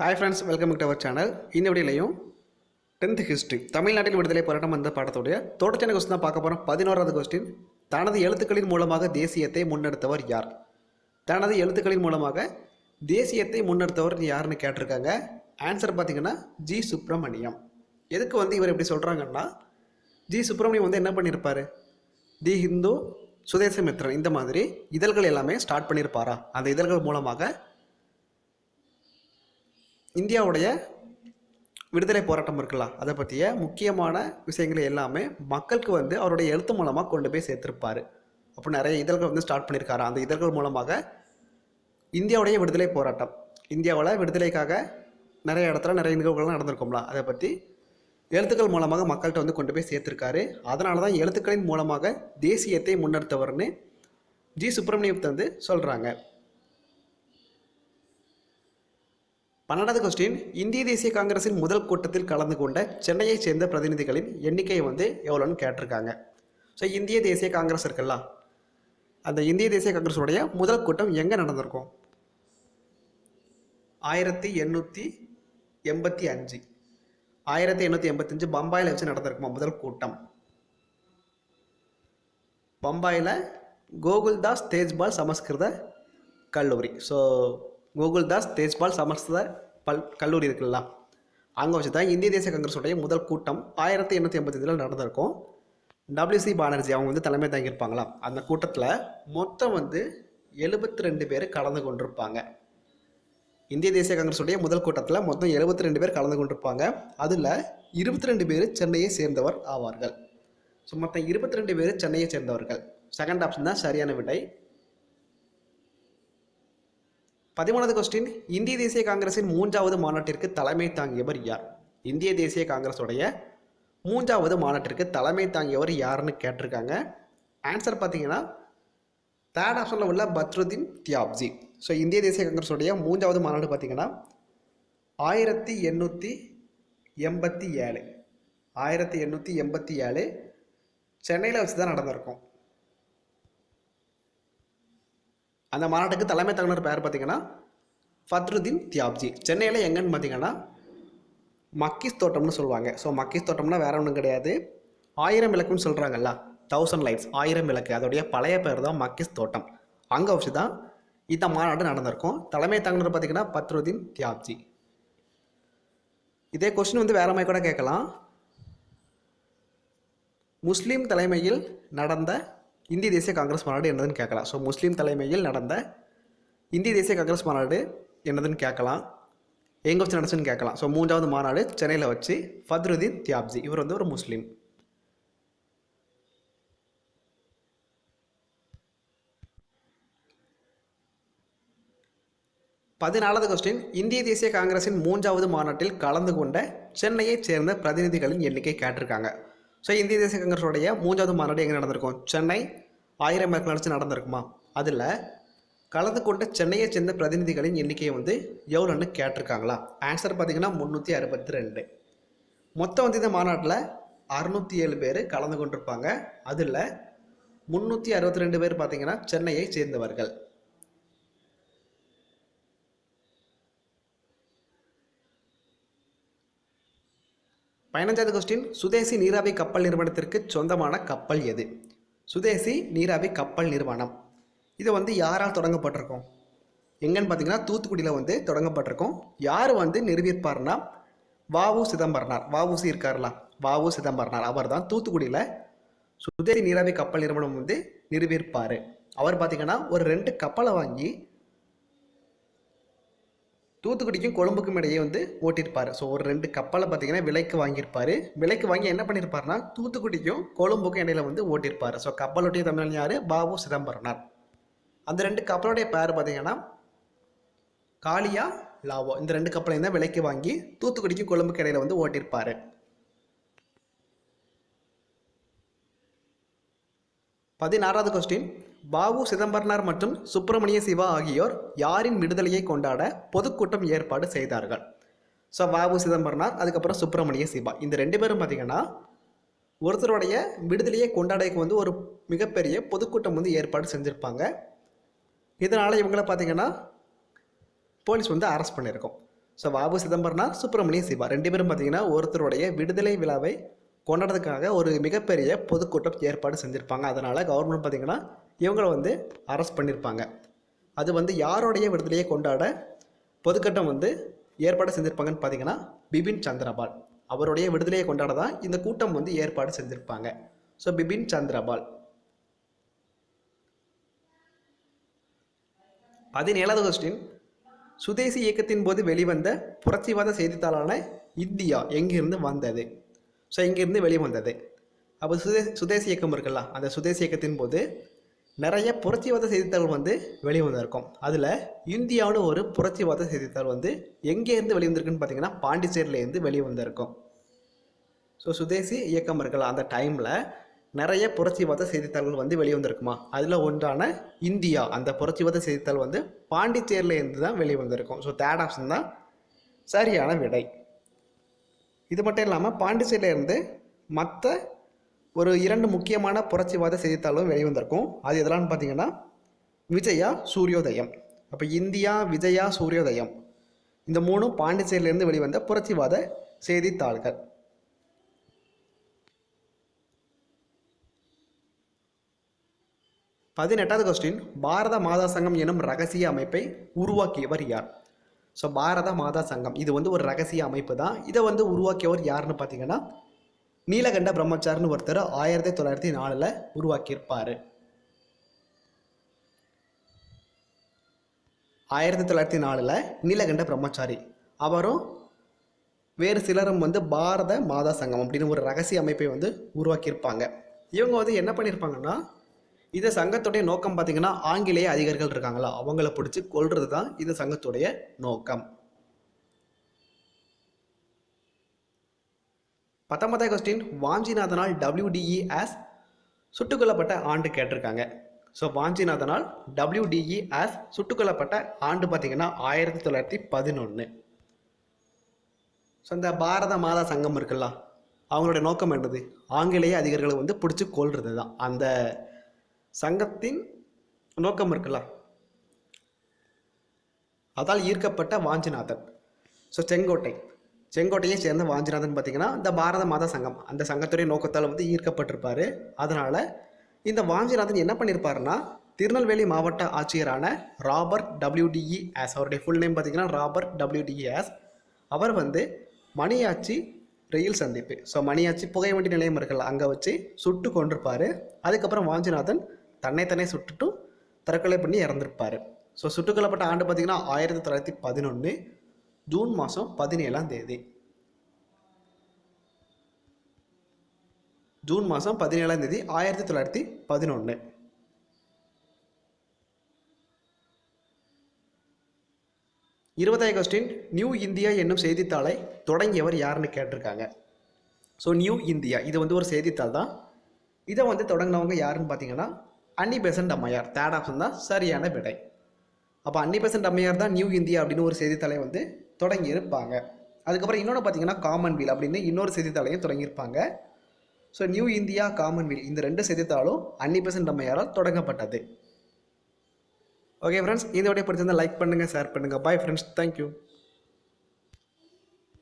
Hi friends welcome to our channel இந்த வீடியோலையும் tenth history தமிழ்நாட்டில் விடுதலை போராட்டம் அந்த பாடத்துடைய தொடர்ச்சியான கொஸ்டின் தான் பார்க்க போகிறோம் பதினோராவது கொஸ்டின் தனது எழுத்துக்களின் மூலமாக தேசியத்தை முன்னெடுத்தவர் யார்? தனது எழுத்துக்களின் மூலமாக தேசியத்தை முன்னெடுத்தவர் யாருன்னு கேட்டிருக்காங்க. ஆன்சர் பார்த்தீங்கன்னா ஜி சுப்பிரமணியம். எதுக்கு வந்து இவர் எப்படி சொல்கிறாங்கன்னா ஜி சுப்பிரமணியம் வந்து என்ன பண்ணியிருப்பார் தி ஹிந்து சுதேசமித்ரன் இந்த மாதிரி இதழ்கள் எல்லாமே ஸ்டார்ட் பண்ணியிருப்பாரா அந்த இதழ்கள் மூலமாக இந்தியாவுடைய விடுதலை போராட்டம் இருக்கலாம். அதை பற்றிய முக்கியமான விஷயங்களை எல்லாமே மக்களுக்கு வந்து அவருடைய எழுத்து மூலமாக கொண்டு போய் சேர்த்துருப்பாரு. அப்போ நிறைய இதழ்கள் வந்து ஸ்டார்ட் பண்ணியிருக்காரு. அந்த இதழ்கள் மூலமாக இந்தியாவுடைய விடுதலை போராட்டம். இந்தியாவில் விடுதலைக்காக நிறைய இடத்துல நிறைய நிகழ்வுகள்லாம் நடந்திருக்கும்ல. அதை பற்றி எழுத்துக்கள் மூலமாக மக்கள்கிட்ட வந்து கொண்டு போய் சேர்த்துருக்காரு. அதனால தான் எழுத்துக்களின் மூலமாக தேசியத்தை முன்னெடுத்தவர்னு ஜி சுப்பிரமணியத்தை வந்து சொல்கிறாங்க பன்னெண்டாவது கொஸ்டின் இந்திய தேசிய காங்கிரஸின் முதல் கூட்டத்தில் கலந்து கொண்ட சென்னையைச் சேர்ந்த பிரதிநிதிகளின் எண்ணிக்கை வந்து எவ்வளோன்னு கேட்டிருக்காங்க. ஸோ இந்திய தேசிய காங்கிரஸ் இருக்குல்ல அந்த இந்திய தேசிய காங்கிரஸுடைய முதல் கூட்டம் எங்கே நடந்திருக்கும்? ஆயிரத்தி எண்ணூற்றி எண்பத்தி அஞ்சு. ஆயிரத்தி எண்ணூற்றி எண்பத்தஞ்சு பம்பாயில் வச்சு நடந்திருக்குமா முதல் கூட்டம்? பம்பாயில் கோகுல்தாஸ் தேஜ்பால் சமஸ்கிருத கல்லூரி. ஸோ கோகுல்தாஸ் தேஜ்பால் சமஸ்த பல் கல்லூரி இருக்குல்ல. அங்கே வச்சு தான் இந்திய தேசிய காங்கிரஸுடைய முதல் கூட்டம் ஆயிரத்தி எண்ணூற்றி எண்பத்தஞ்சில் நடந்திருக்கும். டபிள்யூசி பானர்ஜி அவங்க வந்து தலைமை தாங்கியிருப்பாங்களாம் அந்த கூட்டத்தில் மொத்தம் வந்து எழுபத்தி ரெண்டு பேர் கலந்து கொண்டிருப்பாங்க. இந்திய தேசிய காங்கிரஸுடைய முதல் கூட்டத்தில் மொத்தம் எழுபத்தி ரெண்டு பேர் கலந்து கொண்டிருப்பாங்க. அதில் இருபத்தி ரெண்டு பேர் சென்னையை சேர்ந்தவர் ஆவார்கள். ஸோ மொத்தம் இருபத்தி ரெண்டு பேர் சென்னையை சேர்ந்தவர்கள். செகண்ட் ஆப்ஷன் தான் சரியான விடை. பதிமூணாவது கொஸ்டின் இந்திய தேசிய காங்கிரஸின் மூன்றாவது மாநாட்டிற்கு தலைமை தாங்கியவர் யார்? இந்திய தேசிய காங்கிரஸுடைய மூன்றாவது மாநாட்டிற்கு தலைமை தாங்கியவர் யாருன்னு கேட்டிருக்காங்க. ஆன்சர் பார்த்தீங்கன்னா தேர்ட் ஆப்ஷனில் உள்ள பத்ருதீன் தியாப்ஜி. ஸோ இந்திய தேசிய காங்கிரஸுடைய மூன்றாவது மாநாடு பார்த்தீங்கன்னா ஆயிரத்தி எண்ணூற்றி எண்பத்தி ஏழு. ஆயிரத்தி எண்ணூற்றி எண்பத்தி ஏழு சென்னையில் வச்சு தான் நடந்திருக்கும். அந்த மாநாட்டுக்கு தலைமை தகுனர் பெயர் பார்த்தீங்கன்னா ஃபத்ருதீன் தியாப்ஜி. சென்னையில் எங்கன்னு பார்த்தீங்கன்னா மக்கீஸ் தோட்டம்னு சொல்லுவாங்க. ஸோ மக்கீஸ் தோட்டம்னா வேற ஒன்றும் கிடையாது. ஆயிரம் விளக்குன்னு சொல்கிறாங்கல்ல தௌசண்ட் லைட்ஸ் ஆயிரம் விளக்கு. அதோடைய பழைய பேர் தான் மக்கீஸ் தோட்டம். அங்கே வச்சு தான் இந்த மாநாடு நடந்திருக்கும். தலைமை தங்குனர் பார்த்தீங்கன்னா பத்ருதீன் தியாப்ஜி. இதே கொஸ்டின் வந்து வேற மாதிரி கூட கேட்கலாம். முஸ்லீம் தலைமையில் நடந்த இந்திய தேசிய காங்கிரஸ் மாநாடு என்னதுன்னு கேட்கலாம். ஸோ முஸ்லீம் தலைமையில் நடந்த இந்திய தேசிய காங்கிரஸ் மாநாடு என்னதுன்னு கேட்கலாம். எங்கே வச்சு நடந்துச்சுன்னு கேட்கலாம். ஸோ மூன்றாவது மாநாடு சென்னையில் வச்சு ஃபத்ருதீன் தியாப்ஜி. இவர் வந்து ஒரு முஸ்லீம். பதினாலாவது கொஸ்டின் இந்திய தேசிய காங்கிரஸின் மூன்றாவது மாநாட்டில் கலந்து கொண்ட சென்னையைச் சேர்ந்த பிரதிநிதிகளின் எண்ணிக்கை கேட்டிருக்காங்க. ஸோ இந்திய தேசிய காங்கிரஸோடைய மூன்றாவது மாநாடு எங்கே நடந்திருக்கும்? சென்னை ஆயிரம் பேருக்கு நடச்சு நடந்திருக்குமா? அதில் கலந்து கொண்ட சென்னையை சேர்ந்த பிரதிநிதிகளின் எண்ணிக்கையை வந்து எவ்வளோன்னு கேட்டிருக்காங்களா? ஆன்சர் பார்த்தீங்கன்னா முந்நூற்றி அறுபத்தி ரெண்டு மொத்தம் வந்து இந்த மாநாட்டில் அறுநூற்றி ஏழு பேர் கலந்து கொண்டிருப்பாங்க. அதில் முந்நூற்றி அறுபத்தி ரெண்டு பேர் பார்த்தீங்கன்னா சென்னையை சேர்ந்தவர்கள். பதினஞ்சாவது கொஸ்டின் சுதேசி நீராவி கப்பல் நிறுவனத்திற்கு சொந்தமான கப்பல் எது? சுதேசி நீராவி கப்பல் நிறுவனம். இது வந்து யாரால் தொடங்கப்பட்டிருக்கும்? எங்கன்னு பார்த்தீங்கன்னா தூத்துக்குடியில் வந்து தொடங்கப்பட்டிருக்கும். யார் வந்து நிறுவியிருப்பார்னா வாவு சிதம்பரனார். வாவுசி இருக்கார்ல வாவு சிதம்பரனார். அவர் தான் தூத்துக்குடியில் சுதேசி நீராவி கப்பல் நிறுவனம் வந்து நிறுவியிருப்பார். அவர் பார்த்தீங்கன்னா ஒரு ரெண்டு கப்பலை வாங்கி தூத்துக்குடிக்கும் கொழும்புக்கும் இடையே வந்து ஓட்டியிருப்பார். ஸோ ஒரு ரெண்டு கப்பலை பார்த்தீங்கன்னா விலைக்கு வாங்கியிருப்பார். விலைக்கு வாங்கி என்ன பண்ணியிருப்பாருன்னா தூத்துக்குடிக்கும் கொழும்புக்கும் இடையில வந்து ஓட்டியிருப்பார். ஸோ கப்பலொட்டிய தமிழன் யார்? பாபு சிதம்பரனார். அந்த ரெண்டு கப்பலுடைய பேர் பார்த்தீங்கன்னா காளியா லாவோ. இந்த ரெண்டு கப்பலையும் தான் விலைக்கு வாங்கி தூத்துக்குடிக்கும் கொழும்புக்கு இடையில வந்து ஓட்டியிருப்பார். பதினாறாவது கொஸ்டின் பாபு சிதம்பரனார் மற்றும் சுப்பிரமணிய சிவா ஆகியோர் யாரின் விடுதலையை கொண்டாட பொதுக்கூட்டம் ஏற்பாடு செய்தார்கள்? ஸோ பாபு சிதம்பரனார் அதுக்கப்புறம் சுப்பிரமணிய சிவா. இந்த ரெண்டு பேரும் பார்த்தீங்கன்னா ஒருத்தருடைய விடுதலையை கொண்டாடக்கு வந்து ஒரு மிகப்பெரிய பொதுக்கூட்டம் வந்து ஏற்பாடு செஞ்சுருப்பாங்க. இதனால் இவங்கள பார்த்தீங்கன்னா போலீஸ் வந்து அரெஸ்ட் பண்ணியிருக்கோம். ஸோ வாபு சிதம்பரனார் சுப்பிரமணிய சிவா ரெண்டு பேரும் பார்த்தீங்கன்னா ஒருத்தருடைய விடுதலை விழாவை கொண்டாடுறதுக்காக ஒரு மிகப்பெரிய பொதுக்கூட்டம் ஏற்பாடு செஞ்சுருப்பாங்க. அதனால் கவர்மெண்ட் பார்த்தீங்கன்னா இவங்களை வந்து அரெஸ்ட் பண்ணியிருப்பாங்க அது வந்து யாரோடைய விடுதலையை கொண்டாட பொதுக்கட்டம் வந்து ஏற்பாடு செஞ்சுருப்பாங்கன்னு பார்த்தீங்கன்னா பிபின் சந்திரபால். அவருடைய விடுதலையை கொண்டாட தான் இந்த கூட்டம் வந்து ஏற்பாடு செஞ்சுருப்பாங்க. ஸோ பிபின் சந்திரபால். பதினேழாவது கொஸ்டின் சுதேசி இயக்கத்தின் போது வெளிவந்த புரட்சிவாத செய்தித்தாளான இந்தியா எங்கிருந்து வந்தது? ஸோ இங்கிருந்து வெளிவந்தது. அப்போ சுதே சுதேசி இயக்கம் இருக்குல்ல அந்த சுதேசி இயக்கத்தின் போது நிறைய புரட்சிவாத செய்தித்தாள் வந்து வெளிவந்திருக்கும் அதில் இந்தியாவுன்னு ஒரு புரட்சிவாத செய்தித்தாள் வந்து எங்கேருந்து வெளிவந்திருக்குன்னு பார்த்தீங்கன்னா பாண்டிச்சேரியிலேருந்து வெளிவந்திருக்கும் ஸோ சுதேசி இயக்கம் இருக்குல்ல அந்த டைமில் நிறைய புரட்சிவாத செய்தித்தாள்கள் வந்து வெளிவந்திருக்குமா அதில் ஒன்றான இந்தியா அந்த புரட்சிவாத செய்தித்தாள் வந்து பாண்டிச்சேரியிலேருந்து தான் வெளிவந்திருக்கும் ஸோ தேர்ட் ஆப்ஷன் தான் சரியான விடை. இது மட்டும் இல்லாமல் பாண்டிச்சேரியிலேருந்து மற்ற ஒரு இரண்டு முக்கியமான புரட்சிவாத செய்தித்தாளும் வெளிவந்திருக்கும். அது எதெல்லாம்னு பார்த்தீங்கன்னா விஜயா சூரியோதயம். அப்போ இந்தியா விஜயா சூரியோதயம். இந்த மூணும் பாண்டிச்சேரியிலேருந்து வெளிவந்த புரட்சிவாத செய்தித்தாள்கள். பதினெட்டாவது கொஸ்டின் பாரத மாதா சங்கம் எனும் ரகசிய அமைப்பை உருவாக்கியவர் யார்? ஸோ பாரத மாதா சங்கம். இது வந்து ஒரு ரகசிய அமைப்பு தான். இதை வந்து உருவாக்கியவர் யாருன்னு பார்த்தீங்கன்னா நீலகண்ட பிரம்மச்சாரின்னு ஒருத்தர் ஆயிரத்தி தொள்ளாயிரத்தி நாலில் உருவாக்கியிருப்பார். ஆயிரத்தி தொள்ளாயிரத்தி நாலில் நீலகண்ட பிரம்மச்சாரி. அவரும் வேறு சிலரும் வந்து பாரத மாதா சங்கம் அப்படின்னு ஒரு ரகசிய அமைப்பை வந்து உருவாக்கியிருப்பாங்க. இவங்க வந்து என்ன பண்ணியிருப்பாங்கன்னா இந்த சங்கத்துடைய நோக்கம் பார்த்தீங்கன்னா ஆங்கிலேய அதிகாரிகள் இருக்காங்களா அவங்கள பிடிச்சி கொள்வது தான் இந்த சங்கத்துடைய நோக்கம். பத்தொன்பதாவது கொஸ்டின் வாஞ்சிநாதனால் டபிள்யூடிஇ ஆஸ் சுட்டுக்கொல்லப்பட்ட ஆண்டு கேட்டிருக்காங்க. ஸோ வாஞ்சிநாதனால் டபிள்யூடிஇ ஆஸ் சுட்டுக்கொல்லப்பட்ட ஆண்டு பார்த்திங்கன்னா ஆயிரத்தி தொள்ளாயிரத்தி பதினொன்று ஸோ இந்த பாரத மாதா சங்கம் இருக்குல்ல அவங்களுடைய நோக்கம் என்னது? ஆங்கிலேய அதிகாரிகளை வந்து பிடிச்சி கொள்வது தான் அந்த சங்கத்தின் நோக்கம் இருக்குல்ல அதால் ஈர்க்கப்பட்ட வாஞ்சிநாதன். ஸோ செங்கோட்டை. செங்கோட்டையை சேர்ந்த வாஞ்சிநாதன் பார்த்திங்கன்னா இந்த பாரத மாதா சங்கம் அந்த சங்கத்துடைய நோக்கத்தால் வந்து ஈர்க்கப்பட்டிருப்பார். அதனால் இந்த வாஞ்சிநாதன் என்ன பண்ணியிருப்பாருன்னா திருநெல்வேலி மாவட்ட ஆட்சியரான Robert W D E Ashe அவருடைய ஃபுல் நேம் பார்த்தீங்கன்னா Robert W D E Ashe அவர் வந்து மணியாச்சி ரயில் சந்திப்பு. ஸோ மணியாச்சி புகைவண்டி நிலையம் இருக்குல்ல அங்கே வச்சு சுட்டு கொண்டிருப்பார் அதுக்கப்புறம் வாஞ்சிநாதன் தன்னைத்தானே சுட்டுட்டும் தற்கொலை பண்ணி இறந்துருப்பார். ஸோ சுட்டுக்கொல்லப்பட்ட ஆண்டு பார்த்திங்கன்னா ஆயிரத்தி தொள்ளாயிரத்தி பதினொன்று ஜூன் மாதம் பதினேழாம் தேதி. ஜூன் மாதம் பதினேழாம் தேதி ஆயிரத்தி தொள்ளாயிரத்தி பதினொன்று இருபதாயிரம் கொஸ்டின் நியூ இந்தியா என்னும் செய்தித்தாளை தொடங்கியவர் யாருன்னு கேட்டிருக்காங்க. ஸோ நியூ இந்தியா இது வந்து ஒரு செய்தித்தாள் தான். இதை வந்து தொடங்கினவங்க யாருன்னு பார்த்தீங்கன்னா அன்னி பெசன்ட் அம்மையார் தேர்ட் ஆப்ஷன் தான் சரியான விடை. அப்போ அன்னி பெசன்ட் அம்மையார் தான் நியூ இந்தியா அப்படின்னு ஒரு செய்தித்தாளை வந்து தொடங்கியிருப்பாங்க. அதுக்கப்புறம் இன்னொன்று பார்த்தீங்கன்னா காமன்வீல் அப்படின்னு இன்னொரு செய்தித்தாளையும் தொடங்கியிருப்பாங்க. ஸோ நியூ இந்தியா காமன்வெல் இந்த ரெண்டு செய்தித்தாளும் அன்னி பெசன்ட் அம்மையாரால் தொடங்கப்பட்டது. ஓகே ஃப்ரெண்ட்ஸ் இந்த வீடியோ லைக் பண்ணுங்கள் ஷேர் பண்ணுங்கள் பாய் ஃப்ரெண்ட்ஸ் தேங்க்யூ